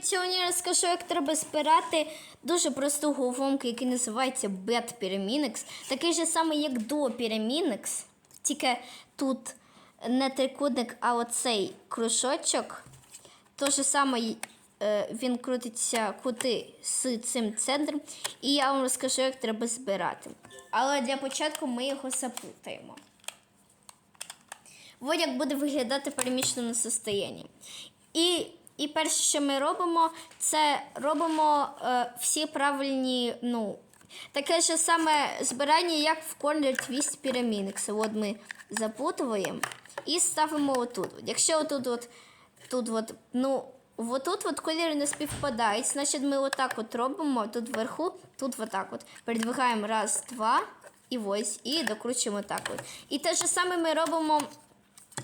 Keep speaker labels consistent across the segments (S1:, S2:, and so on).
S1: Сьогодні я розкажу, як треба збирати дуже просту головоломку, який називається Bad Pyraminx. Такий же самий, як до Pyraminx, тільки тут не трикутник, а оцей кружочок. То же саме е, він крутиться кути з цим центром. І я вам розкажу, як треба збирати. Але для початку ми його заплутаємо. Ось як буде виглядати переміщене состояння. І, і перше, що ми робимо, це робимо е, всі правильні, ну, таке ж саме збирання, як в Corner Twist Pyramidix. От ми запутуємо і ставимо отут. Якщо отут, от, тут, от, ну, отут от кольори не співпадають, значить ми отак от робимо, тут вверху, тут отак от. Передвигаємо раз, два, і ось, і докручуємо так от. І те ж саме ми робимо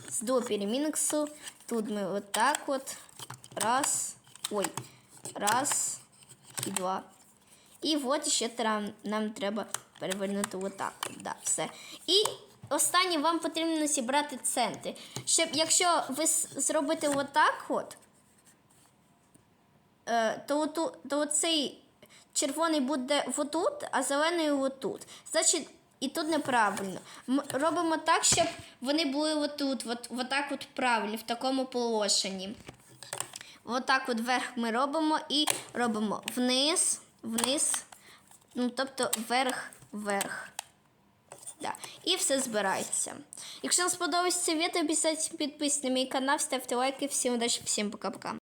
S1: з до перемінексу. Тут ми отак от. Раз. Ой. Раз. І два. І от ще нам, нам треба перевернути отак. От, да, все. І останнє вам потрібно зібрати центри. Щоб якщо ви зробите отак от, е, то, оту, то оцей червоний буде отут, а зелений отут. Значить, і тут неправильно. Ми робимо так, щоб вони були отут, от, отак от правильно, в такому положенні. Отак от вверх ми робимо і робимо вниз, вниз, ну, тобто вверх, вверх. Да. І все збирається. Якщо вам сподобається це відео, обіцяйте підписуйтесь на мій канал, ставте лайки. Всім удачі, всім пока-пока.